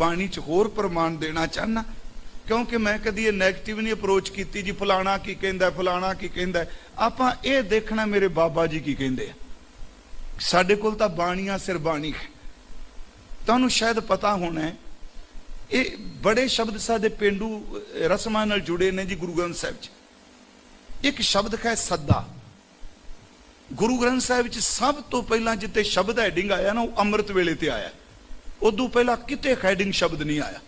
ਬਾਣੀ ਚ ਹੋਰ ਪ੍ਰਮਾਣ ਦੇਣਾ ਚਾਹਨਾ ਕਿਉਂਕਿ ਮੈਂ ਕਦੀ ਇਹ 네ਗੇਟਿਵ ਨਹੀਂ ਅਪਰੋਚ ਕੀਤੀ ਜੀ, ਫਲਾਣਾ ਕੀ ਕਹਿੰਦਾ, ਫਲਾਣਾ ਕੀ ਕਹਿੰਦਾ। ਆਪਾਂ ਇਹ ਦੇਖਣਾ ਮੇਰੇ ਬਾਬਾ ਜੀ ਕੀ ਕਹਿੰਦੇ ਆ। ਸਾਡੇ ਕੋਲ ਤਾਂ ਬਾਣੀਆਂ ਸਿਰ ਬਾਣੀ ਹੈ। ਤੁਹਾਨੂੰ ਸ਼ਾਇਦ ਪਤਾ ਹੋਣਾ ਹੈ, ਇਹ ਬੜੇ ਸ਼ਬਦ ਸਾਡੇ ਪਿੰਡੂ ਰਸਮਾਂ ਨਾਲ ਜੁੜੇ ਨੇ ਜੀ ਗੁਰੂ ਗ੍ਰੰਥ ਸਾਹਿਬ 'ਚ ਇੱਕ ਸ਼ਬਦ ਹੈ ਸੱਦਾ। ਗੁਰੂ ਗ੍ਰੰਥ ਸਾਹਿਬ ਵਿੱਚ ਸਭ ਤੋਂ ਪਹਿਲਾਂ ਜਿੱਤੇ ਸ਼ਬਦ ਹੈਡਿੰਗ ਆਇਆ ਨਾ, ਉਹ ਅੰਮ੍ਰਿਤ ਵੇਲੇ ਤੇ ਆਇਆ। ਉਦੋਂ ਪਹਿਲਾਂ ਕਿਤੇ ਹੈਡਿੰਗ ਸ਼ਬਦ ਨਹੀਂ ਆਇਆ।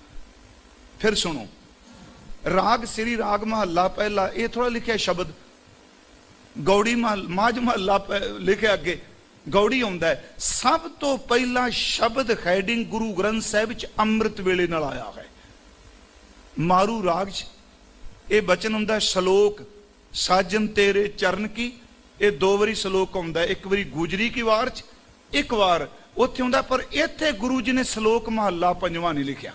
ਫਿਰ ਸੁਣੋ, ਰਾਗ ਸ੍ਰੀ ਰਾਗ ਮਹੱਲਾ ਪਹਿਲਾ ਇਹ ਥੋੜਾ ਲਿਖਿਆ ਸ਼ਬਦ। ਗੌੜੀ ਮਹੱਲ, ਮਾਝ ਮਹੱਲਾ ਪ- ਲਿਖਿਆ ਅੱਗੇ, ਗੌੜੀ ਆਉਂਦਾ ਸਭ ਤੋਂ ਪਹਿਲਾਂ ਸ਼ਬਦ ਹੈਡਿੰਗ ਗੁਰੂ ਗ੍ਰੰਥ ਸਾਹਿਬ ਵਿੱਚ ਅੰਮ੍ਰਿਤ ਵੇਲੇ ਨਾਲ ਆਇਆ ਹੈ। ਮਾਰੂ ਰਾਗ 'ਚ, ਇਹ ਬਚਨ ਹੁੰਦਾ ਸ਼ਲੋਕ, ਸਾਜਨ ਤੇਰੇ ਚਰਨ ਕੀ, ਇਹ ਦੋ ਵਾਰੀ ਸ਼ਲੋਕ ਆਉਂਦਾ ਇੱਕ ਵਾਰੀ ਗੁਜਰੀ ਕੀ ਵਾਰ 'ਚ, ਇੱਕ ਵਾਰ ਉੱਥੇ ਹੁੰਦਾ, ਪਰ ਇੱਥੇ ਗੁਰੂ ਜੀ ਨੇ ਸ਼ਲੋਕ ਮਹੱਲਾ ਪੰਜਵਾਂ ਨਹੀਂ ਲਿਖਿਆ।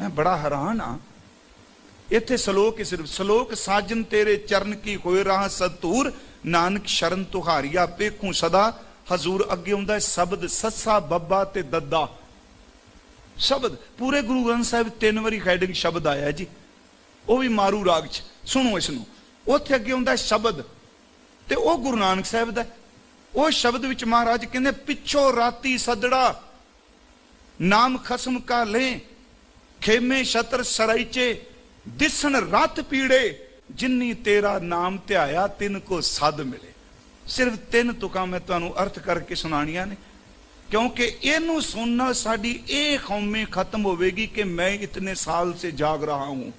ਮੈਂ ਬੜਾ ਹੈਰਾਨ ਆ। ਇੱਥੇ ਸ਼ਲੋਕ ਹੀ ਸਿਰਫ, ਸ਼ਲੋਕ ਸਾਜਨ ਤੇਰੇ ਚਰਨ ਕੀ ਹੋਏ ਰਾਹ ਸਤੂਰ ਨਾਨਕ ਸ਼ਰਨ ਤੁਹਾਰੀਆ ਪੇਖੂ ਸਦਾ, ਹਜ਼ੂਰ ਅੱਗੇ ਹੁੰਦਾ ਸ਼ਬਦ, ਸੱਸਾ, ਬੱਬਾ ਤੇ ਦੱਦਾ। ਸ਼ਬਦ, ਪੂਰੇ ਗੁਰੂ ਗ੍ਰੰਥ ਸਾਹਿਬ ਤਿੰਨ ਵਾਰੀ ਹੈਡਿੰਗ ਸ਼ਬਦ ਆਇਆ ਜੀ। ਉਹ ਵੀ ਮਾਰੂ ਰਾਗ ਚ, ਸੁਣੋ ਇਸ ਨੂੰ ਉੱਥੇ ਅੱਗੇ ਹੁੰਦਾ ਸ਼ਬਦ, ਤੇ ਉਹ ਗੁਰੂ ਨਾਨਕ ਸਾਹਿਬ ਦਾ ਉਹ ਸ਼ਬਦ ਵਿੱਚ ਮਹਾਰਾਜ ਕਹਿੰਦੇ, ਪਿੱਛੋਂ ਰਾਤੀ ਸਦੜਾ, ਨਾਮ ਖਸਮ ਕਾ ਲੈ, ਖੇਮੇ ਛਤਰ ਸਰਾਈਚੇ, ਦਿਸਣ ਰਤ ਪੀੜੇ, ਜਿੰਨੀ ਤੇਰਾ ਨਾਮ ਧਿਆਇਆ, ਤਿੰਨ ਕੋ ਸਦ ਮਿਲੇ। ਸਿਰਫ ਤਿੰਨ ਤੁਕਾਂ ਮੈਂ ਤੁਹਾਨੂੰ ਅਰਥ ਕਰਕੇ ਸੁਣਾਣੀਆਂ ਨੇ, ਕਿਉਂਕਿ ਇਹਨੂੰ ਸੁਣਨਾ ਸਾਡੀ ਇਹ ਕੌਮੇ ਖਤਮ ਹੋਵੇਗੀ ਕਿ ਮੈਂ ਇਤਨੇ ਸਾਲ ਸੇ ਜਾਗ ਰਹਾ ਹੂੰ।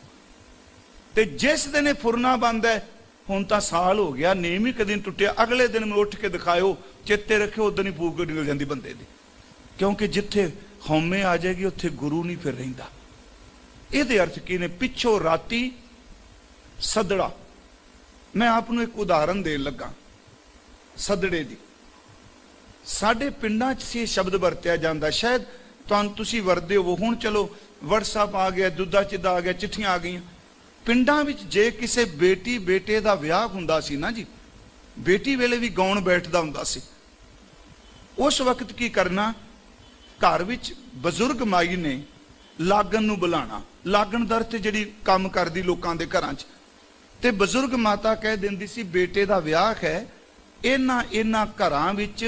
ਤੇ ਜਿਸ ਦਿਨ ਇਹ ਫੁਰਨਾ ਬੰਦ ਹੈ ਹੁਣ ਤਾਂ ਸਾਲ ਹੋ ਗਿਆ ਨੇਮ ਹੀ ਕਦੇ ਨੀ ਟੁੱਟਿਆ, ਅਗਲੇ ਦਿਨ ਮੈਂ ਉੱਠ ਕੇ ਦਿਖਾਇਓ, ਚੇਤੇ ਰੱਖਿਓ, ਉਦੋਂ ਹੀ ਭੂਖ ਨਿਕਲ ਜਾਂਦੀ ਬੰਦੇ ਦੀ। ਕਿਉਂਕਿ ਜਿੱਥੇ ਹਉਮੈ ਆ ਜਾਏਗੀ, ਉੱਥੇ ਗੁਰੂ ਨਹੀਂ ਫਿਰ ਰਹਿੰਦਾ। ਇਹਦੇ ਅਰਥ ਕੀ ਨੇ? ਪਿੱਛੋਂ ਰਾਤੀ ਸਦੜਾ। ਮੈਂ ਆਪ ਨੂੰ ਇੱਕ ਉਦਾਹਰਨ ਦੇਣ ਲੱਗਾ, ਸਦੜੇ ਦੀ। ਸਾਡੇ ਪਿੰਡਾਂ 'ਚ ਸੀ ਇਹ ਸ਼ਬਦ ਵਰਤਿਆ ਜਾਂਦਾ, ਸ਼ਾਇਦ ਤੁਹਾਨੂੰ ਤੁਸੀਂ ਵਰਦੇ ਹੋ ਹੁਣ ਚਲੋ, WhatsApp ਆ ਗਿਆ ਦੁੱਧਾ ਚਿੱਦਾ ਆ ਗਿਆ, ਚਿੱਠੀਆਂ ਆ ਗਈਆਂ। ਪਿੰਡਾਂ ਵਿੱਚ ਜੇ ਕਿਸੇ ਬੇਟੀ ਬੇਟੇ ਦਾ ਵਿਆਹ ਹੁੰਦਾ ਸੀ ਨਾ ਜੀ, ਬੇਟੀ ਵੇਲੇ ਵੀ ਗਾਉਣ ਬੈਠਦਾ ਹੁੰਦਾ ਸੀ। ਉਸ ਵਕਤ ਕੀ ਕਰਨਾ, ਘਰ ਵਿੱਚ ਬਜ਼ੁਰਗ ਮਾਈ ਨੇ ਲਾਗਣ ਨੂੰ ਬੁਲਾਣਾ, ਲਾਗਣ ਦਰ ਤੇ ਜਿਹੜੀ ਕੰਮ ਕਰਦੀ ਲੋਕਾਂ ਦੇ ਘਰਾਂ 'ਚ। ਤੇ ਬਜ਼ੁਰਗ ਮਾਤਾ ਕਹਿ ਦਿੰਦੀ ਸੀ, ਬੇਟੇ ਦਾ ਵਿਆਹ ਹੈ, ਇਹਨਾਂ ਇਹਨਾਂ ਘਰਾਂ ਵਿੱਚ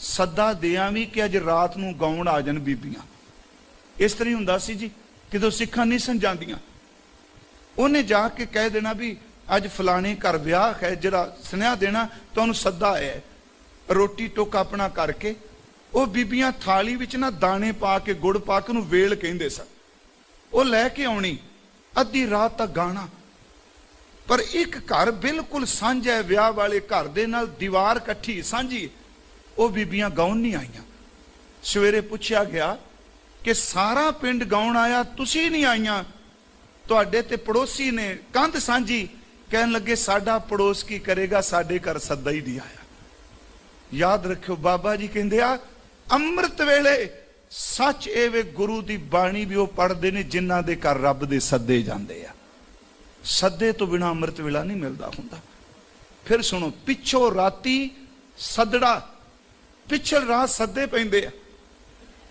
ਸੱਦਾ ਦਿਆਂ ਵੀ ਕਿ ਅੱਜ ਰਾਤ ਨੂੰ ਗਾਉਣ ਆ ਜਾਣ ਬੀਬੀਆਂ। ਇਸ ਤਰ੍ਹਾਂ ਹੀ ਹੁੰਦਾ ਸੀ ਜੀ, ਕਿਦੋਂ ਸਿੱਖਾਂ ਨਹੀਂ ਸਮਝਾਉਂਦੀਆਂ ਉਹਨੇ ਜਾ ਕੇ ਕਹਿ ਦੇਣਾ ਵੀ ਅੱਜ ਫਲਾਣੇ ਘਰ ਵਿਆਹ ਹੈ, ਜਿਹੜਾ ਸੁਨੇਹਾ ਦੇਣਾ ਤੁਹਾਨੂੰ ਸੱਦਾ ਹੈ। ਰੋਟੀ ਟੁੱਕ ਆਪਣਾ ਕਰਕੇ, ਉਹ ਬੀਬੀਆਂ ਥਾਲੀ ਵਿੱਚ ਨਾ ਦਾਣੇ ਪਾ ਕੇ ਗੁੜ ਪਾ ਕੇ ਨੂੰ ਵੇਲ ਕਹਿੰਦੇ ਸਨ। ਉਹ ਲੈ ਕੇ ਆਉਣੀ, ਅੱਧੀ ਰਾਤ ਤੱਕ ਗਾਣਾ। ਪਰ ਇੱਕ ਘਰ ਬਿਲਕੁਲ ਸਾਂਝਾ ਹੈ, ਵਿਆਹ ਵਾਲੇ ਘਰ ਦੇ ਨਾਲ ਦੀਵਾਰ ਇਕੱਠੀ, ਸਾਂਝੀ ਉਹ ਬੀਬੀਆਂ ਗਾਉਣ ਨਹੀਂ ਆਈਆਂ। ਸਵੇਰੇ ਪੁੱਛਿਆ ਗਿਆ ਕਿ, ਸਾਰਾ ਪਿੰਡ ਗਾਉਣ ਆਇਆ, ਤੁਸੀਂ ਨਹੀਂ ਆਈਆਂ? ਤੁਹਾਡੇ ਤੇ ਪੜੋਸੀ ਨੇ ਕੰਧ ਸਾਂਝੀ ਕਹਿਣ ਲੱਗੇ, ਸਾਡਾ ਪੜੋਸ ਕੀ ਕਰੇਗਾ? ਸਾਡੇ ਘਰ ਸੱਦਾ ਹੀ ਨਹੀਂ ਆਇਆ। ਯਾਦ ਰੱਖਿਓ, ਬਾਬਾ ਜੀ ਕਹਿੰਦੇ ਆ, ਅੰਮ੍ਰਿਤ ਵੇਲੇ ਸੱਚ ਇਹ ਵੇ ਗੁਰੂ ਦੀ ਬਾਣੀ ਵੀ ਉਹ ਪੜ੍ਹਦੇ ਨੇ ਜਿਨ੍ਹਾਂ ਦੇ ਘਰ ਰੱਬ ਦੇ ਸੱਦੇ ਜਾਂਦੇ ਆ। ਸੱਦੇ ਤੋਂ ਬਿਨਾ ਅੰਮ੍ਰਿਤ ਵੇਲਾ ਨਹੀਂ ਮਿਲਦਾ ਹੁੰਦਾ। ਫਿਰ ਸੁਣੋ, ਪਿੱਛੋਂ ਰਾਤੀ ਸੱਦੜਾ, ਪਿਛਲ ਰਾਤ ਸੱਦੇ ਪੈਂਦੇ ਆ।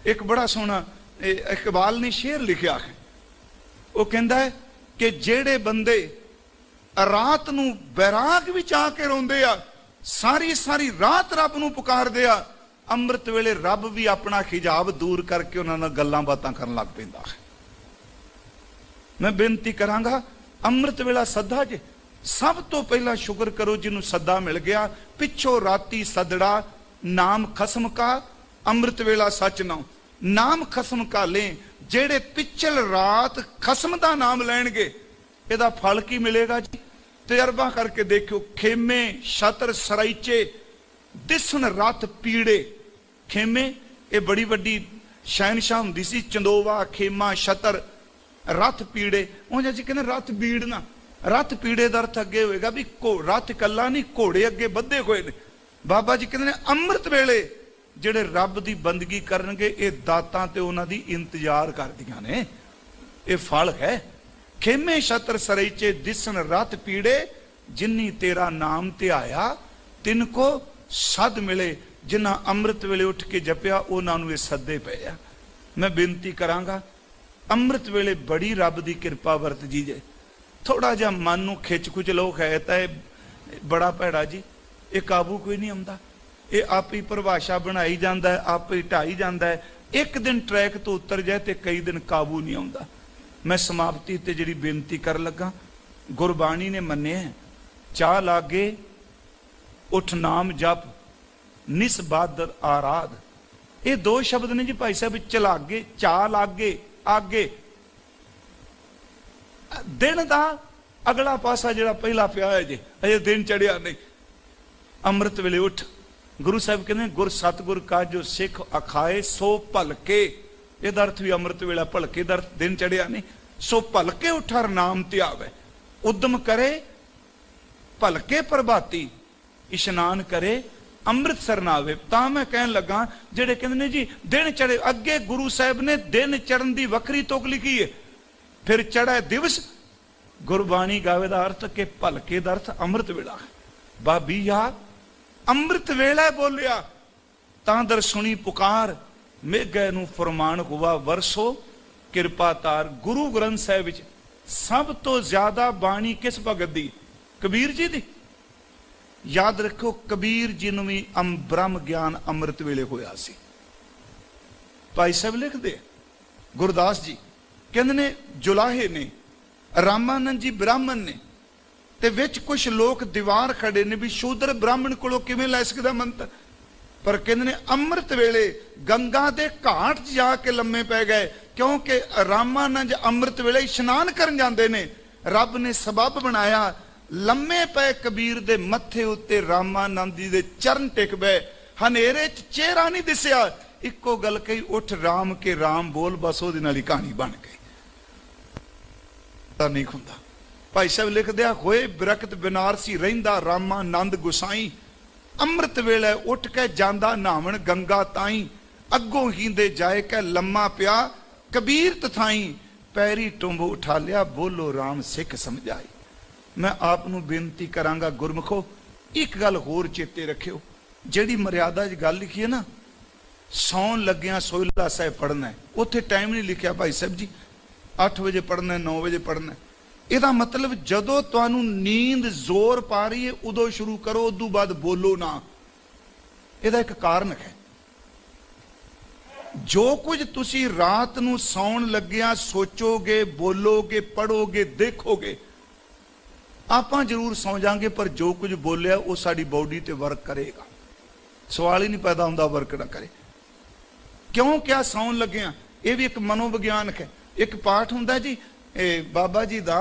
ਇੱਕ ਬੜਾ ਸੋਹਣਾ ਇਕਬਾਲ ਨੇ ਸ਼ੇਰ ਲਿਖਿਆ ਹੈ। ਉਹ ਕਹਿੰਦਾ ਹੈ ਕਿ ਜਿਹੜੇ ਬੰਦੇ ਰਾਤ ਨੂੰ ਬੈਰਾਗ ਵਿੱਚ ਆ ਕੇ ਰੋਂਦੇ ਆ, ਸਾਰੀ ਸਾਰੀ ਰਾਤ ਰੱਬ ਨੂੰ ਪੁਕਾਰਦੇ ਆ, ਅੰਮ੍ਰਿਤ ਵੇਲੇ ਰੱਬ ਵੀ ਆਪਣਾ ਹਿਜਾਬ ਦੂਰ ਕਰਕੇ ਉਹਨਾਂ ਨਾਲ ਗੱਲਾਂ ਬਾਤਾਂ ਕਰਨ ਲੱਗ ਪੈਂਦਾ ਹੈ। ਮੈਂ ਬੇਨਤੀ ਕਰਾਂਗਾ, ਅੰਮ੍ਰਿਤ ਵੇਲਾ ਸੱਦਾ ਜੇ, ਸਭ ਤੋਂ ਪਹਿਲਾਂ ਸ਼ੁਕਰ ਕਰੋ ਜਿਹਨੂੰ ਸੱਦਾ ਮਿਲ ਗਿਆ, ਪਿੱਛੋਂ ਰਾਤੀ ਸਦੜਾ, ਨਾਮ ਖਸਮ ਕਾ, ਅੰਮ੍ਰਿਤ ਵੇਲਾ ਸੱਚ ਨਾ ਨਾਮ ਖਸਮ ਕਾਲੇ ਜਿਹੜੇ ਪਿਛਲ ਰਾਤ ਖਸਮ ਦਾ ਨਾਮ ਲੈਣਗੇ, ਇਹਦਾ ਫਲ ਕੀ ਮਿਲੇਗਾ ਜੀ? ਤਜਰਬਾ ਕਰਕੇ ਦੇਖਿਓ, ਖੇਮੇ, ਛਤਰ, ਸਰਾਈਚੇ, ਦਿਸਣ ਰਤ ਪੀੜੇ। ਖੇਮੇ, ਇਹ ਬੜੀ ਵੱਡੀ ਸ਼ਹਿਨशाह ਹੁੰਦੀ ਸੀ, ਚੰਦੋਵਾ, ਖੇਮਾ, ਛਤਰ ਰਥ ਪੀੜੇ। ਉਹ ਜੀ ਕਹਿੰਦੇ ਰਥ ਬੀੜਨਾ ਰਥ ਪੀੜੇ ਦਾ ਅਰਥ ਅੱਗੇ ਹੋਏਗਾ ਵੀ ਘੋ ਰਥ ਕੱਲਾ ਨਹੀਂ, ਘੋੜੇ ਅੱਗੇ ਬੱਧੇ ਹੋਏ ਨੇ। ਬਾਬਾ ਜੀ ਕਹਿੰਦੇ ਨੇ, ਅੰਮ੍ਰਿਤ ਵੇਲੇ ਜਿਹੜੇ ਰੱਬ ਦੀ ਬੰਦਗੀ ਕਰਨਗੇ, ਇਹ ਦਾਤਾਂ ਤੇ ਉਹਨਾਂ ਦੀ ਇੰਤਜ਼ਾਰ ਕਰਦੀਆਂ ਨੇ। ਇਹ ਫਲ ਹੈ। ਖੇਮੇ ਛਤਰ ਸਰਈਚੇ ਦਿਸਣ ਰਤ ਪੀੜੇ, ਜਿੰਨੀ ਤੇਰਾ ਨਾਮ ਧਿਆਇਆ ਤਿੰਨ ਕੋ ਸਦ ਮਿਲੇ ਜਿਨ੍ਹਾਂ ਅੰਮ੍ਰਿਤ ਵੇਲੇ ਉੱਠ ਕੇ ਜਪਿਆ, ਉਹਨਾਂ ਨੂੰ ਇਹ ਸੱਦੇ ਪਏ ਆ। ਮੈਂ ਬੇਨਤੀ ਕਰਾਂਗਾ, ਅੰਮ੍ਰਿਤ ਵੇਲੇ ਬੜੀ ਰੱਬ ਦੀ ਕਿਰਪਾ ਵਰਤ ਜੀ ਜੇ ਥੋੜਾ ਜਿਹਾ ਮਨ ਨੂੰ ਖਿੱਚ ਕੁਚ ਲੋਕ ਹੈ ਤਾਂ ਇਹ ਬੜਾ ਭੈੜਾ ਜੀ, ਇਹ ਕਾਬੂ ਕੋਈ ਨਹੀਂ ਆਉਂਦਾ। ਇਹ ਆਪ ਹੀ ਪਰਿਭਾਸ਼ਾ ਬਣਾਈ ਜਾਂਦਾ ਆਪ ਹੀ ਢਾਈ ਜਾਂਦਾ ਇੱਕ ਦਿਨ ਟਰੈਕ ਤੋਂ ਉਤਰ ਜਾਏ ਤੇ ਕਈ ਦਿਨ ਕਾਬੂ ਨਹੀਂ ਆਉਂਦਾ। ਮੈਂ ਸਮਾਪਤੀ ਤੇ ਜਿਹੜੀ ਬੇਨਤੀ ਕਰਨ ਲੱਗਾ, ਗੁਰਬਾਣੀ ਨੇ ਮੰਨਿਆ ਚਾਹ ਲਾਗੇ, ਉਠ ਨਾਮ ਜਪ ਨਿਸਬਾਦਰ ਆਰਾਧ। ਇਹ ਦੋ ਸ਼ਬਦ ਨੇ ਜੀ ਭਾਈ ਸਾਹਿਬ, ਚਲਾਗੇ ਚਾ ਲਾਗੇ, ਆਗੇ। ਦਿਨ ਦਾ ਅਗਲਾ ਪਾਸਾ ਜਿਹੜਾ ਪਹਿਲਾ ਪਿਆ ਹੈ ਜੀ, ਅਜੇ ਦਿਨ ਚੜਿਆ ਨਹੀਂ। ਅੰਮ੍ਰਿਤ ਵੇਲੇ ਉੱਠ ਗੁਰੂ ਸਾਹਿਬ ਕਹਿੰਦੇ ਗੁਰ ਸਤਗੁਰ ਕਾ ਜੋ ਸਿੱਖ ਅਖਾਏ, ਸੋ ਭਲਕੇ। ਇਹਦਾ ਅਰਥ ਵੀ ਅੰਮ੍ਰਿਤ ਵੇਲਾ ਭਲਕੇ ਦਾ ਦਿਨ ਚੜਿਆ ਨਹੀਂ। ਸੋ ਭਲਕੇ ਉਠਰ ਨਾਮ ਧਿਆਵੇ। ਉਦਮ ਕਰੇ, ਭਲਕੇ ਪ੍ਰਭਾਤੀ। ਇਸ਼ਨਾਨ ਕਰੇ, ਅੰਮ੍ਰਿਤਸਰ ਨਾ ਆਵੇ। ਤਾਂ ਮੈਂ ਕਹਿਣ ਲੱਗਾ, ਜਿਹੜੇ ਕਹਿੰਦੇ ਨੇ ਜੀ, ਦਿਨ ਚੜੇ ਅੱਗੇ ਗੁਰੂ ਸਾਹਿਬ ਨੇ ਦਿਨ ਚੜਨ ਦੀ ਵੱਖਰੀ ਤੋਕ ਲਿਖੀ ਹੈ ਫਿਰ ਚੜਾ ਦਿਵਸ, ਗੁਰਬਾਣੀ ਗਾਵੇ ਦਾ ਅਰਥ ਕਿ ਭਲਕੇ ਦਾ ਅਰਥ ਅੰਮ੍ਰਿਤ ਵੇਲਾ ਬਾਬੀ ਯਾ ਅੰਮ੍ਰਿਤ ਵੇਲਾ ਬੋਲਿਆ। ਤਾਂ ਦਰ ਸੁਣੀ ਪੁਕਾਰ, ਮੇਘੇ ਨੂੰ ਫਰਮਾਨ ਹੁਆ ਵਰਸੋ। ਕਿਰਪਾ ਤਾਰ ਗੁਰੂ ਗ੍ਰੰਥ ਸਾਹਿਬ ਵਿੱਚ। ਸਭ ਤੋਂ ਜ਼ਿਆਦਾ ਬਾਣੀ ਕਿਸ ਭਗਤ ਦੀ? ਕਬੀਰ ਜੀ ਦੀ। ਯਾਦ ਰੱਖੋ ਕਬੀਰ ਜੀ ਨੂੰ ਵੀ ਅਮ ਬ੍ਰਹਮ ਗਿਆਨ ਅੰਮ੍ਰਿਤ ਵੇਲੇ ਹੋਇਆ ਸੀ। ਭਾਈ ਸਾਹਿਬ ਲਿਖਦੇ ਗੁਰਦਾਸ ਜੀ, ਕਹਿੰਦੇ ਨੇ ਜੁਲਾਹੇ ਨੇ, ਰਾਮਾਨੰਦ ਜੀ ਬ੍ਰਾਹਮਣ ਨੇ। ਤੇ ਵਿੱਚ ਕੁਝ ਲੋਕ ਦੀਵਾਰ ਖੜੇ ਨੇ ਵੀ ਸ਼ੂਦਰ ਬ੍ਰਾਹਮਣ ਕੋਲੋਂ ਕਿਵੇਂ ਲੈ ਸਕਦਾ ਮੰਤਰ? ਪਰ ਕਹਿੰਦੇ ਨੇ ਅੰਮ੍ਰਿਤ ਵੇਲੇ ਗੰਗਾ ਦੇ ਘਾਟ 'ਚ ਜਾ ਕੇ ਲੰਮੇ ਪੈ ਗਏ, ਕਿਉਂਕਿ ਰਾਮਾਨੰਦ ਅੰਮ੍ਰਿਤ ਵੇਲੇ ਇਸ਼ਨਾਨ ਕਰਨ ਜਾਂਦੇ ਨੇ। ਰੱਬ ਨੇ ਸਬਬ ਬਣਾਇਆ, ਲੰਮੇ ਪਏ ਕਬੀਰ ਦੇ ਮੱਥੇ ਉੱਤੇ ਰਾਮਾਨੰਦ ਜੀ ਦੇ ਚਰਨ ਟਿਕ ਪਏ ਹਨੇਰੇ 'ਚ ਚਿਹਰਾ ਨਹੀਂ ਦਿਸਿਆ। ਇੱਕੋ ਗੱਲ ਕਹੀ, ਉੱਠ ਰਾਮ ਕੇ ਰਾਮ ਬੋਲ, ਬਸ ਉਹਦੇ ਨਾਲ ਹੀ ਕਹਾਣੀ ਬਣ ਗਈ। ਤਾਂ ਨਹੀਂ ਹੁੰਦਾ। ਭਾਈ ਸਾਹਿਬ ਲਿਖਦੇ ਆ, ਹੋਏ ਬਰਕਤ ਬਨਾਰਸੀ ਰਹਿੰਦਾ ਰਾਮਾਨੰਦ ਗੁਸਾਈ। ਅੰਮ੍ਰਿਤ ਵੇਲੇ ਉੱਠ ਕੇ ਜਾਂਦਾ ਨਾਵਣ ਗੰਗਾ ਤਾਈ। ਅੱਗੋਂ ਹੀਂਦੇ ਜਾਏ ਕੇ ਲੰਮਾ ਪਿਆ ਕਬੀਰ ਤਥਾਈ। ਪੈਰੀ ਟੁੰਬ ਉਠਾ ਲਿਆ, ਬੋਲੋ RAM ਸਿੱਖ ਸਮਝਾਈ। ਮੈਂ ਆਪ ਨੂੰ ਬੇਨਤੀ ਕਰਾਂਗਾ ਗੁਰਮਖੋ, ਇੱਕ ਗੱਲ ਹੋਰ ਚੇਤੇ ਰੱਖਿਓ। ਜਿਹੜੀ ਮਰਿਆਦਾ 'ਚ ਗੱਲ ਲਿਖੀ ਹੈ ਨਾ, ਸੌਣ ਲੱਗਿਆਂ ਸੋਇਲਾ ਸਾਹਿਬ ਪੜਨਾ ਉੱਥੇ ਟਾਈਮ ਨਹੀਂ ਲਿਖਿਆ ਭਾਈ ਸਾਹਿਬ ਜੀ। 8 ਵਜੇ ਪੜਨਾ 9 ਵਜੇ ਪੜਨਾ ਇਹਦਾ ਮਤਲਬ ਜਦੋਂ ਤੁਹਾਨੂੰ ਨੀਂਦ ਜ਼ੋਰ ਪਾ ਰਹੀ ਹੈ, ਉਦੋਂ ਸ਼ੁਰੂ ਕਰੋ, ਉਦੋਂ ਬਾਅਦ ਬੋਲੋ ਨਾ। ਇਹਦਾ ਇੱਕ ਕਾਰਨ ਹੈ। ਜੋ ਕੁਝ ਤੁਸੀਂ ਰਾਤ ਨੂੰ ਸੌਣ ਲੱਗਿਆ, ਸੋਚੋਗੇ, ਬੋਲੋਗੇ ਪੜੋਗੇ ਦੇਖੋਗੇ, ਆਪਾਂ ਜ਼ਰੂਰ ਸੌ ਜਾਾਂਗੇ, ਪਰ ਜੋ ਕੁਝ ਬੋਲਿਆ, ਉਹ ਸਾਡੀ ਬਾਡੀ ਤੇ ਵਰਕ ਕਰੇਗਾ। ਸਵਾਲ ਹੀ ਨਹੀਂ ਪੈਦਾ ਹੁੰਦਾ, ਵਰਕ ਨਾ ਕਰੇ। ਕਿਉਂ ਕਿਆ ਸੌਣ ਲੱਗਿਆ? ਇਹ ਵੀ ਇੱਕ ਮਨੋਵਿਗਿਆਨਕ ਹੈ। ਇੱਕ ਪਾਠ ਹੁੰਦਾ ਜੀ ਇਹ ਬਾਬਾ ਜੀ ਦਾ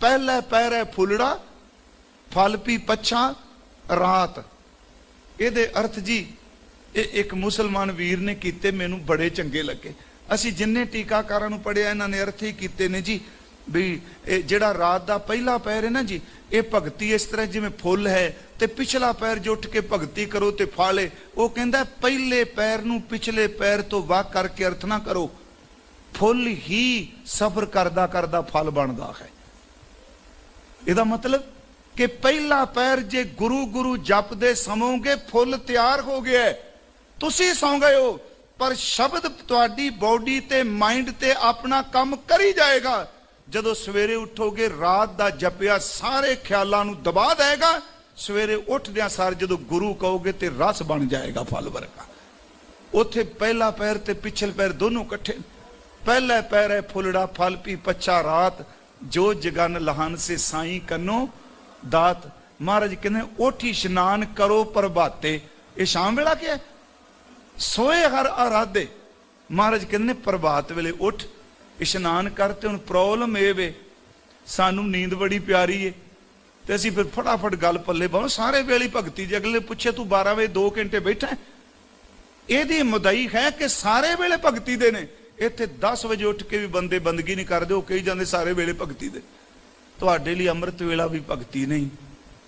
ਪਹਿਲਾ ਪੈਰ ਹੈ ਫੁੱਲੜਾ, ਫਲ ਪੀ ਪੱਛਾ, ਰਾਤ। ਇਹਦੇ ਅਰਥ ਜੀ, ਇਹ ਇੱਕ ਮੁਸਲਮਾਨ ਵੀਰ ਨੇ ਕੀਤੇ, ਮੈਨੂੰ ਬੜੇ ਚੰਗੇ ਲੱਗੇ। ਅਸੀਂ ਜਿੰਨੇ ਟੀਕਾਕਾਰਾਂ ਨੂੰ ਪੜਿਆ ਇਹਨਾਂ ਨੇ ਅਰਥ ਹੀ ਕੀਤੇ ਨੇ ਜੀ, ਵੀ ਇਹ ਜਿਹੜਾ ਰਾਤ ਦਾ ਪਹਿਲਾ ਪੈਰ ਹੈ ਨਾ ਜੀ, ਇਹ ਭਗਤੀ ਇਸ ਤਰ੍ਹਾਂ ਜਿਵੇਂ ਫੁੱਲ ਹੈ, ਤੇ ਪਿਛਲਾ ਪੈਰ ਜੋ ਉੱਠ ਕੇ ਭਗਤੀ ਕਰੋ ਤੇ ਫਾਲੇ ਉਹ ਕਹਿੰਦਾ, ਪਹਿਲੇ ਪੈਰ ਨੂੰ ਪਿਛਲੇ ਪੈਰ ਤੋਂ ਵਾਕ ਕਰਕੇ ਅਰਥ ਨਾ ਕਰੋ। ਫੁੱਲ ਹੀ ਸਫਰ ਕਰਦਾ ਕਰਦਾ ਫਲ ਬਣਦਾ ਹੈ। ਇਹਦਾ ਮਤਲਬ ਕਿ ਪਹਿਲਾ ਪੈਰ ਜੇ ਗੁਰੂ ਗੁਰੂ ਜਪਦੇ ਸਮੋਗੇ, ਫੁੱਲ ਤਿਆਰ ਹੋ ਗਿਆ ਤੁਸੀਂ ਸੌਂ ਗਏ ਹੋ, ਪਰ ਸ਼ਬਦ ਤੁਹਾਡੀ ਬਾਡੀ ਤੇ ਮਾਈਂਡ ਤੇ ਆਪਣਾ ਕੰਮ ਕਰੀ ਜਾਏਗਾ। ਜਦੋਂ ਸਵੇਰੇ ਉੱਠੋਗੇ, ਰਾਤ ਦਾ ਜਪਿਆ ਸਾਰੇ ਖਿਆਲਾਂ ਨੂੰ ਦਬਾ ਦੇਗਾ। ਸਵੇਰੇ ਉੱਠਦਿਆਂ ਸਾਰ ਜਦੋਂ ਗੁਰੂ ਕਹੋਗੇ ਤੇ ਰਸ ਬਣ ਜਾਏਗਾ ਫਲ ਵਰਗਾ। ਉੱਥੇ ਪਹਿਲਾ ਪੈਰ ਤੇ ਪਿਛਲੇ ਪੈਰ ਦੋਨੋਂ ਇਕੱਠੇ ਪਹਿਲੇ ਪੈਰੇ ਹੈ ਫੁੱਲੜਾ ਫਲ ਪੀ ਪੱਛਾ ਰਾਤ, ਜੋ ਜਗਨ ਲਹਨ ਸੇ ਸਾਈ ਕੰਨੋ ਦਾਤ। ਮਹਾਰਾਜ ਕਹਿੰਦੇ, ਉਠ ਇਸ਼ਨਾਨ ਕਰੋ ਪ੍ਰਭਾਤੇ। ਇਹ ਸ਼ਾਮ ਵੇਲਾ ਕੀ ਸੋਏ ਹਰ ਆਰਾਧੇ ਮਹਾਰਾਜ ਕਹਿੰਦੇ, ਪ੍ਰਭਾਤ ਵੇਲੇ ਉੱਠ, ਇਸ਼ਨਾਨ ਕਰ ਤੇ ਹੁਣ ਪ੍ਰੋਬਲਮ ਇਹ ਵੇ। ਸਾਨੂੰ ਨੀਂਦ ਬੜੀ ਪਿਆਰੀ ਏ। ਤੇ ਅਸੀਂ ਫਿਰ ਫਟਾਫਟ ਗੱਲ ਪੱਲੇ ਪਾਉਂ ਸਾਰੇ ਵੇਲੇ ਭਗਤੀ ਜੇ ਅਗਲੇ ਪੁੱਛੇ, ਤੂੰ 12 ਵਜੇ 2 ਘੰਟੇ ਬੈਠਾ ਇਹਦੀ ਮਦਈ ਹੈ ਕਿ ਸਾਰੇ ਵੇਲੇ ਭਗਤੀ ਦੇ ਨੇ। ਇੱਥੇ 10 ਵਜੇ ਉੱਠ ਕੇ ਵੀ ਬੰਦੇ ਬੰਦਗੀ ਨਹੀਂ ਕਰਦੇ, ਉਹ ਕਹੀ ਜਾਂਦੇ ਸਾਰੇ ਵੇਲੇ ਭਗਤੀ ਦੇ। ਤੁਹਾਡੇ ਲਈ ਅੰਮ੍ਰਿਤ ਵੇਲਾ ਵੀ ਭਗਤੀ ਨਹੀਂ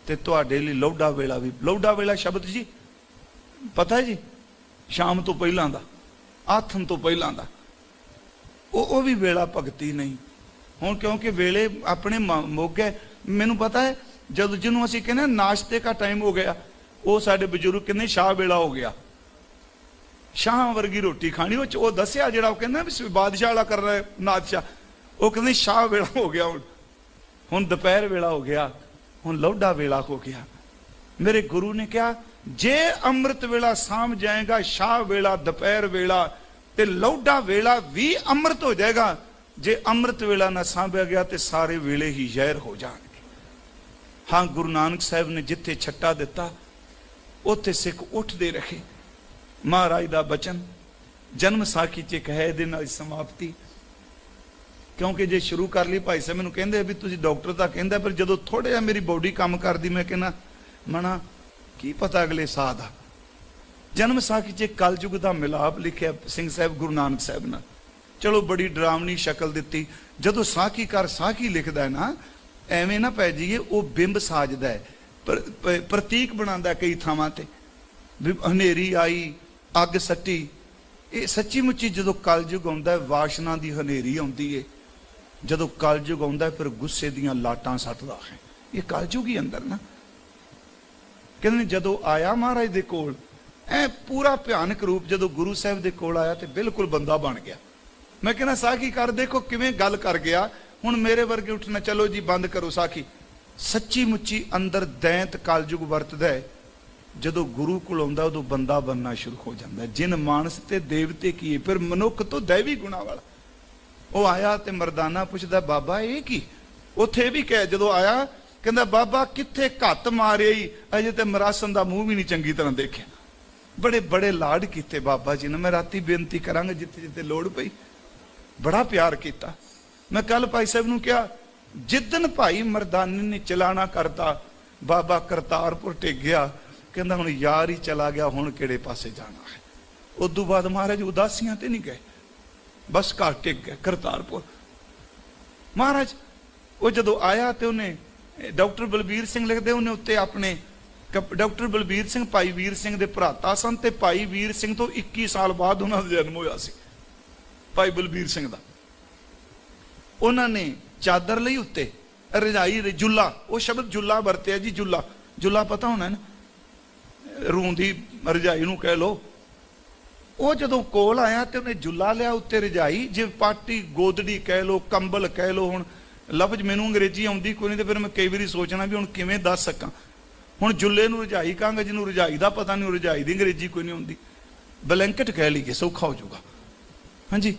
ਤੇ ਤੁਹਾਡੇ ਲਈ ਲੌਡਾ ਵੇਲਾ ਵੀ। ਲੌਡਾ ਵੇਲਾ ਸ਼ਬਦ ਜੀ, ਪਤਾ ਹੈ ਜੀ? ਸ਼ਾਮ ਤੋਂ ਪਹਿਲਾਂ ਦਾ, ਆਥਨ ਤੋਂ ਪਹਿਲਾਂ ਦਾ। ਉਹ ਉਹ ਵੀ ਵੇਲਾ ਭਗਤੀ ਨਹੀਂ। ਹੁਣ ਕਿਉਂਕਿ ਵੇਲੇ ਆਪਣੇ ਮੋਗੇ ਮੈਨੂੰ ਪਤਾ ਹੈ, ਜਦੋਂ ਜਿਹਨੂੰ ਅਸੀਂ ਕਹਿੰਦੇ ਨਾਸ਼ਤੇ ਦਾ ਟਾਈਮ ਹੋ ਗਿਆ, ਉਹ ਸਾਡੇ ਬਜ਼ੁਰਗ ਕਹਿੰਦੇ, ਸ਼ਾਹ ਵੇਲਾ ਹੋ ਗਿਆ। ਸ਼ਾਹਾਂ ਵਰਗੀ ਰੋਟੀ ਖਾਣੀ, ਉਹ ਚ ਉਹ ਦੱਸਿਆ ਜਿਹੜਾ ਉਹ ਕਹਿੰਦਾ ਵੀ ਬਾਦਸ਼ਾਹ ਵਾਲਾ ਕਰ ਰਿਹਾ, ਨਾਦਸ਼ਾਹ। ਉਹ ਕਹਿੰਦੇ ਸ਼ਾਹ ਵੇਲਾ ਹੋ ਗਿਆ ਹੁਣ। ਹੁਣ ਦੁਪਹਿਰ ਵੇਲਾ ਹੋ ਗਿਆ, ਹੁਣ ਲੌਡਾ ਵੇਲਾ ਹੋ ਗਿਆ। ਮੇਰੇ ਗੁਰੂ ਨੇ ਕਿਹਾ, ਜੇ ਅੰਮ੍ਰਿਤ ਵੇਲਾ ਸਾਮ ਜਾਏਗਾ, ਸ਼ਾਹ ਵੇਲਾ, ਦੁਪਹਿਰ ਵੇਲਾ ਤੇ ਲੌਡਾ ਵੇਲਾ ਵੀ ਅੰਮ੍ਰਿਤ ਹੋ ਜਾਏਗਾ, ਜੇ ਅੰਮ੍ਰਿਤ ਵੇਲਾ ਨਾ ਸਾਂਭਿਆ ਗਿਆ ਤੇ ਸਾਰੇ ਵੇਲੇ ਹੀ ਜ਼ਹਿਰ ਹੋ ਜਾਣਗੇ। ਹਾਂ, ਗੁਰੂ ਨਾਨਕ ਸਾਹਿਬ ਨੇ ਜਿੱਥੇ ਛੱਟਾ ਦਿੱਤਾ, ਉੱਥੇ ਸਿੱਖ ਉੱਠਦੇ ਰਹੇ। ਮਹਾਰਾਜ ਦਾ ਬਚਨ, ਜਨਮ ਸਾਖੀ ਚ ਇੱਕ ਹੈ, ਇਹਦੇ ਨਾਲ ਸਮਾਪਤੀ। ਕਿਉਂਕਿ ਜੇ ਸ਼ੁਰੂ ਕਰ ਲਈ ਭਾਈ ਸਾਹਿਬ ਮੈਨੂੰ ਕਹਿੰਦੇ ਵੀ ਤੁਸੀਂ ਡਾਕਟਰ ਤਾਂ ਕਹਿੰਦਾ, ਪਰ ਜਦੋਂ ਥੋੜਾ ਜਿਹਾ ਮੇਰੀ ਬਾਡੀ ਕੰਮ ਕਰਦੀ, ਮੈਂ ਕਹਿੰਦਾ ਮਣਾ ਕੀ ਪਤਾ ਅਗਲੇ ਸਾਹ ਦਾ। ਜਨਮ ਸਾਖੀ ਚ ਇੱਕ ਕਲਯੁਗ ਦਾ ਮਿਲਾਪ ਲਿਖਿਆ ਸਿੰਘ ਸਾਹਿਬ, ਗੁਰੂ ਨਾਨਕ ਸਾਹਿਬ ਨਾਲ। ਚਲੋ ਬੜੀ ਡਰਾਵਣੀ ਸ਼ਕਲ ਦਿੱਤੀ। ਜਦੋਂ ਸਾਖੀ ਕਰ ਸਾਖੀ ਲਿਖਦਾ ਨਾ, ਐਵੇਂ ਨਾ ਪੈ ਜਾਈਏ, ਉਹ ਬਿੰਬ ਸਾਜਦਾ ਹੈ। ਪ- ਪ੍ਰਤੀਕ ਬਣਾਉਂਦਾ ਕਈ ਥਾਵਾਂ ਤੇ। ਵੀ ਹਨੇਰੀ ਆਈ ਅੱਗ ਸੱਟੀ। ਇਹ ਸੱਚੀ ਮੁੱਚੀ ਜਦੋਂ ਕਲਯੁਗ ਆਉਂਦਾ ਹੈ, ਵਾਸ਼ਨਾ ਦੀ ਹਨੇਰੀ ਆਉਂਦੀ ਏ। ਜਦੋਂ ਕਲਯੁਗ ਆਉਂਦਾ ਫਿਰ ਗੁੱਸੇ ਦੀਆਂ ਲਾਟਾਂ ਸੱਟਦਾ ਹੈ। ਇਹ ਕਲਯੁਗ ਹੀ ਅੰਦਰ ਨਾ। ਕਹਿੰਦੇ ਜਦੋਂ ਆਇਆ ਮਹਾਰਾਜ ਦੇ ਕੋਲ, ਐ ਪੂਰਾ ਭਿਆਨਕ ਰੂਪ ਜਦੋਂ ਗੁਰੂ ਸਾਹਿਬ ਦੇ ਕੋਲ ਆਇਆ ਤੇ ਬਿਲਕੁਲ ਬੰਦਾ ਬਣ ਗਿਆ। ਮੈਂ ਕਹਿੰਦਾ, ਸਾਖੀ, ਕਰ ਦੇਖੋ ਕਿਵੇਂ ਗੱਲ ਕਰ ਗਿਆ। ਹੁਣ ਮੇਰੇ ਵਰਗੇ ਉੱਠਣਾ ਚਲੋ ਜੀ, ਬੰਦ ਕਰੋ ਸਾਖੀ। ਸੱਚੀ ਮੁੱਚੀ ਅੰਦਰ ਦੈਂਤ ਕਲਯੁਗ ਵਰਤਦਾ ਹੈ। ਜਦੋਂ ਗੁਰੂ ਕੋਲ ਆਉਂਦਾ, ਉਦੋਂ ਬੰਦਾ ਬੰਨਾ ਸ਼ੁਰੂ ਹੋ ਜਾਂਦਾ ਜਿਨ ਮਾਨਸ ਤੇ ਦੇਵਤੇ ਕੀ ਫਿਰ ਮਨੁੱਖ ਤੋਂ ਦੈਵੀ ਗੁਣਾ ਵਾਲਾ। ਉਹ ਆਇਆ ਤੇ ਮਰਦਾਨਾ ਪੁੱਛਦਾ, ਬਾਬਾ, ਇਹ ਕੀ? ਉੱਥੇ ਇਹ ਵੀ ਕਹਿ, ਜਦੋਂ ਆਇਆ, ਕਹਿੰਦਾ, ਬਾਬਾ, ਕਿੱਥੇ ਘੱਤ ਮਾਰਿਆ ਈ? ਅਜੇ ਤੇ ਮਰਾਸਨ ਦਾ ਮੂੰਹ ਵੀ ਨਹੀਂ ਚੰਗੀ ਤਰ੍ਹਾਂ ਦੇਖਿਆ। ਬੜੇ ਬੜੇ ਲਾਡ ਕੀਤੇ ਬਾਬਾ ਜੀ ਨੇ। ਮੈਂ ਰਾਤੀ ਬੇਨਤੀ ਕਰਾਂਗਾ, ਜਿੱਥੇ ਜਿੱਥੇ ਲੋੜ ਪਈ, ਬੜਾ ਪਿਆਰ ਕੀਤਾ। ਮੈਂ ਕੱਲ ਭਾਈ ਸਾਹਿਬ ਨੂੰ ਕਿਹਾ ਜਿੱਦਨ ਭਾਈ ਮਰਦਾਨੇ ਨੇ ਚਲਾਣਾ ਕਰਤਾ, ਬਾਬਾ ਕਰਤਾਰਪੁਰ ਟਿਕ ਗਿਆ ਕਹਿੰਦਾ ਹੁਣ ਯਾਰ ਹੀ ਚਲਾ ਗਿਆ, ਹੁਣ ਕਿਹੜੇ ਪਾਸੇ ਜਾਣਾ ਹੈ? ਉਦੋਂ ਬਾਅਦ ਮਹਾਰਾਜ ਉਦਾਸੀਆਂ ਤੇ ਨਹੀਂ ਗਏ। ਬਸ ਘਰ ਟਿਕ ਗਏ, ਕਰਤਾਰਪੁਰ। ਮਹਾਰਾਜ, ਉਹ ਜਦੋਂ ਆਇਆ ਤੇ ਉਹਨੇ ਡਾਕਟਰ ਬਲਬੀਰ ਸਿੰਘ ਲਿਖਦੇ, ਉਹਨੇ ਉੱਤੇ ਆਪਣੇ ਡਾਕਟਰ ਬਲਬੀਰ ਸਿੰਘ, ਭਾਈ ਵੀਰ ਸਿੰਘ ਦੇ ਭਰਾਤਾ ਸਨ ਤੇ ਭਾਈ ਵੀਰ ਸਿੰਘ ਤੋਂ 21 ਸਾਲ ਬਾਅਦ ਉਹਨਾਂ ਦਾ ਜਨਮ ਹੋਇਆ ਸੀ, ਭਾਈ ਬਲਬੀਰ ਸਿੰਘ ਦਾ। ਉਹਨਾਂ ਨੇ ਚਾਦਰ ਲਈ ਉੱਤੇ, ਰਜਾਈ ਜੁੱਲਾ, ਉਹ ਸ਼ਬਦ ਜੁੱਲਾ ਵਰਤਿਆ ਜੀ, ਜੁੱਲਾ। ਜੁੱਲਾ ਪਤਾ ਹੋਣਾ ਨਾ? ਰੂੰ ਦੀ ਰਜਾਈ ਨੂੰ ਕਹਿ ਲੋ ਉਹ ਜਦੋਂ ਕੋਲ ਆਇਆ ਤੇ ਉਹਨੇ ਜੁੱਲਾ ਲਿਆ ਉੱਤੇ ਰਜਾਈ, ਜੇ ਪਾਟੀ ਗੋਦੜੀ ਕਹਿ ਲੋ ਕੰਬਲ ਕਹਿ ਲੋ ਹੁਣ ਲਫ਼ਜ਼ ਮੈਨੂੰ ਅੰਗਰੇਜ਼ੀ ਆਉਂਦੀ ਕੋਈ ਨਹੀਂ ਤੇ ਫਿਰ ਮੈਂ ਕਈ ਵਾਰੀ ਸੋਚਣਾ ਵੀ ਹੁਣ ਕਿਵੇਂ ਦੱਸ ਸਕਾਂ। ਹੁਣ ਜੁੱਲੇ ਨੂੰ ਰਜਾਈ ਕਹਾਂਗਾ, ਜਿਹਨੂੰ ਰਜਾਈ ਦਾ ਪਤਾ ਨਹੀਂ, ਉਹ ਰਜਾਈ ਦੀ ਅੰਗਰੇਜ਼ੀ ਕੋਈ ਨਹੀਂ ਆਉਂਦੀ। ਬਲੈਂਕਟ ਕਹਿ ਲਈਏ, ਸੌਖਾ ਹੋ ਜਾਊਗਾ। ਹਾਂਜੀ,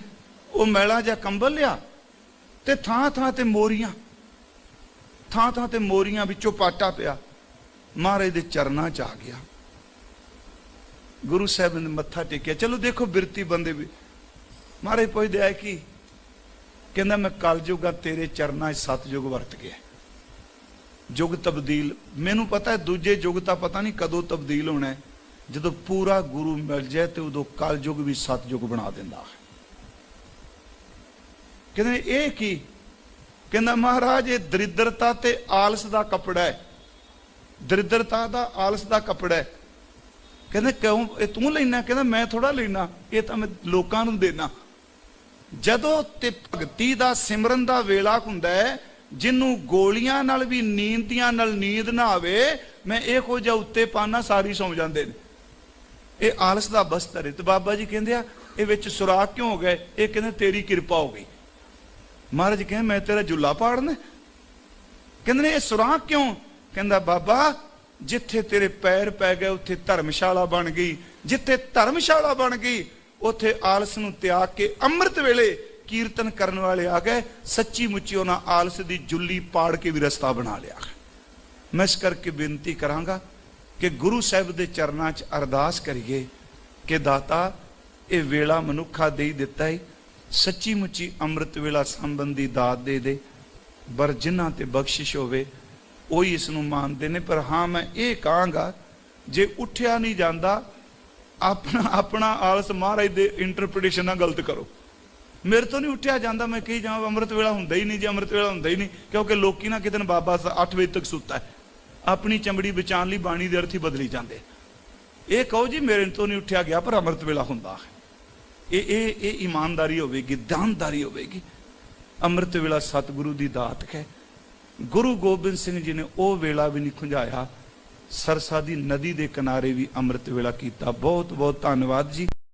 ਉਹ ਮੈਲਾ ਜਾਂ ਕੰਬਲ ਲਿਆ ਤੇ ਥਾਂ ਥਾਂ ਤੇ ਮੋਰੀਆਂ, ਥਾਂ ਥਾਂ ਤੇ ਮੋਰੀਆਂ ਵਿੱਚੋਂ ਪਾਟਾ ਪਿਆ। ਮਹਾਰਾਜ ਦੇ ਚਰਨਾਂ 'ਚ ਆ ਗਿਆ। ਗੁਰੂ ਸਾਹਿਬ ਨੇ ਮੱਥਾ ਟੇਕਿਆ। ਚਲੋ ਦੇਖੋ ਬਿਰਤੀ ਬੰਦੇ ਵੀ। ਮਹਾਰਾਜ ਪੁੱਛਦੇ ਆ ਕਿ ਕਹਿੰਦਾ ਮੈਂ ਕਲਯੁਗਾ ਤੇਰੇ ਚਰਨਾਂ 'ਚ ਸਤਜੁਗ ਵਰਤ ਗਿਆ ਯੁਗ ਤਬਦੀਲ। ਮੈਨੂੰ ਪਤਾ ਹੈ ਦੂਜੇ ਯੁਗ ਤਾਂ ਪਤਾ ਨਹੀਂ ਕਦੋਂ ਤਬਦੀਲ ਹੋਣਾ ਹੈ। ਜਦੋਂ ਪੂਰਾ ਗੁਰੂ ਮਿਲ ਜਾਏ ਤੇ ਉਦੋਂ ਕਲਯੁਗ ਵੀ ਸਤਜੁਗ ਬਣਾ ਦਿੰਦਾ ਹੈ। ਕਹਿੰਦੇ ਇਹ ਕੀ? ਕਹਿੰਦਾ ਮਹਾਰਾਜ, ਇਹ ਦਰਿਦਰਤਾ ਤੇ ਆਲਸ ਦਾ ਕੱਪੜਾ ਹੈ। ਦਰਿਦਰਤਾ ਦਾ ਆਲਸ ਦਾ ਕੱਪੜਾ ਹੈ। ਕਹਿੰਦੇ ਕਿਉਂ? ਇਹ ਤੂੰ ਲੈਣਾ ਕਹਿੰਦਾ ਮੈਂ ਥੋੜਾ ਲੈਣਾ ਇਹ ਤਾਂ ਮੈਂ ਲੋਕਾਂ ਨੂੰ ਦੇਣਾ ਜਦੋਂ ਤੇ ਭਗਤੀ ਦਾ ਸਿਮਰਨ ਦਾ ਵੇਲਾ ਹੁੰਦਾ ਹੈ ਜਿਹਨੂੰ ਗੋਲੀਆਂ ਨਾਲ ਵੀ ਨੀਂਦੀਆਂ ਨਾਲ ਨੀਂਦ ਨਾ ਆਵੇ, ਮੈਂ ਇਹੋ ਜਿਹਾ ਉੱਤੇ ਪਾਣਾ ਸਾਰੀ ਸੌਂ ਜਾਂਦੇ ਨੇ। ਇਹ ਆਲਸ ਦਾ ਬਸਤਰ ਹੈ ਤੇ ਬਾਬਾ ਜੀ ਕਹਿੰਦੇ ਆ, ਇਹ ਵਿੱਚ ਸੁਰਾਖ ਕਿਉਂ ਹੋ ਗਏ ਇਹ ਕਹਿੰਦੇ, ਤੇਰੀ ਕਿਰਪਾ ਹੋ ਗਈ। ਮਹਾਰਾਜ ਕਹਿੰਦੇ, ਮੈਂ ਤੇਰਾ ਜੁੱਲਾ ਪਾੜਨਾ। ਕਹਿੰਦੇ ਨੇ, ਇਹ ਸੁਰਾਖ ਕਿਉਂ? ਕਹਿੰਦਾ, ਬਾਬਾ ਜਿੱਥੇ ਤੇਰੇ ਪੈਰ ਪੈ ਗਏ, ਉੱਥੇ ਧਰਮਸ਼ਾਲਾ ਬਣ ਗਈ। ਜਿੱਥੇ ਧਰਮਸ਼ਾਲਾ ਬਣ ਗਈ, ਉੱਥੇ ਆਲਸ ਨੂੰ ਤਿਆਗ ਕੇ ਅੰਮ੍ਰਿਤ ਵੇਲੇ ਕੀਰਤਨ ਕਰਨ ਵਾਲੇ ਆ ਗਏ। ਸੱਚੀ ਮੁੱਚੀ ਉਹਨਾਂ ਆਲਸ ਦੀ ਜੁੱਲੀ ਪਾੜ ਕੇ ਵੀ ਰਸਤਾ ਬਣਾ ਲਿਆ। ਮੈਂ ਇਸ ਕਰਕੇ ਬੇਨਤੀ ਕਰਾਂਗਾ ਕਿ ਗੁਰੂ ਸਾਹਿਬ ਦੇ ਚਰਨਾਂ 'ਚ ਅਰਦਾਸ ਕਰੀਏ ਕਿ ਦਾਤਾ, ਇਹ ਵੇਲਾ ਮਨੁੱਖਾ ਦੇ ਹੀ ਦਿੱਤਾ ਹੈ ਸੱਚੀ ਮੁੱਚੀ ਅੰਮ੍ਰਿਤ ਵੇਲਾ ਸੰਬੰਧੀ ਦਾਤ ਦੇ ਦੇ। ਬਰ ਜਿਨ੍ਹਾਂ ਤੇ ਬਖਸ਼ਿਸ਼ ਹੋਵੇ ਉਹੀ ਇਸ ਨੂੰ ਮੰਨਦੇ ਨੇ, ਪਰ ਹਾਂ ਮੈਂ ਇਹ ਕਹਾਂਗਾ, ਜੇ ਉੱਠਿਆ ਨਹੀਂ ਜਾਂਦਾ, ਆਪਣਾ ਆਪਣਾ ਆਲਸ ਮਹਾਰਾਜ ਦੇ ਇੰਟਰਪ੍ਰੀਟੇਸ਼ਨ ਨਾਲ ਗਲਤ ਕਰੋ। ਮੇਰੇ ਤੋਂ ਨਹੀਂ ਉੱਠਿਆ ਜਾਂਦਾ, ਮੈਂ ਕਹੀ ਜਾਵਾਂ, ਅੰਮ੍ਰਿਤ ਵੇਲਾ ਹੁੰਦਾ ਹੀ ਨਹੀਂ, ਜੇ ਅੰਮ੍ਰਿਤ ਵੇਲਾ ਹੁੰਦਾ ਹੀ ਨਹੀਂ, ਕਿਉਂਕਿ ਲੋਕੀ ਨਾ ਕਿਤੇ ਬਾਬਾ 8 ਵਜੇ ਤੱਕ ਸੁੱਤਾ ਹੈ। ਆਪਣੀ ਚਮੜੀ ਬਚਾਉਣ ਲਈ ਬਾਣੀ ਦੇ ਅਰਥੀ ਬਦਲੀ ਜਾਂਦੇ ਇਹ ਕਹੋ ਜੀ, ਮੇਰੇ ਤੋਂ ਨਹੀਂ ਉੱਠਿਆ ਗਿਆ, ਪਰ ਅੰਮ੍ਰਿਤ ਵੇਲਾ ਹੁੰਦਾ ਹੈ। ਇਹ ਇਹ ਇਹ ਇਮਾਨਦਾਰੀ ਹੋਵੇਗੀ, ਦਾਨਦਾਰੀ ਹੋਵੇਗੀ। ਅੰਮ੍ਰਿਤ ਵੇਲਾ ਸਤਿਗੁਰੂ ਦੀ ਦਾਤ ਹੈ। ਗੁਰੂ ਗੋਬਿੰਦ ਸਿੰਘ ਜੀ ਨੇ ਉਹ ਵੇਲਾ ਵੀ ਨਹੀਂ ਖੁੰਝਾਇਆ। ਸਰਸਾ ਦੀ ਨਦੀ ਦੇ ਕਿਨਾਰੇ ਵੀ ਅੰਮ੍ਰਿਤ ਵੇਲਾ ਕੀਤਾ। ਬਹੁਤ ਬਹੁਤ ਧੰਨਵਾਦ ਜੀ।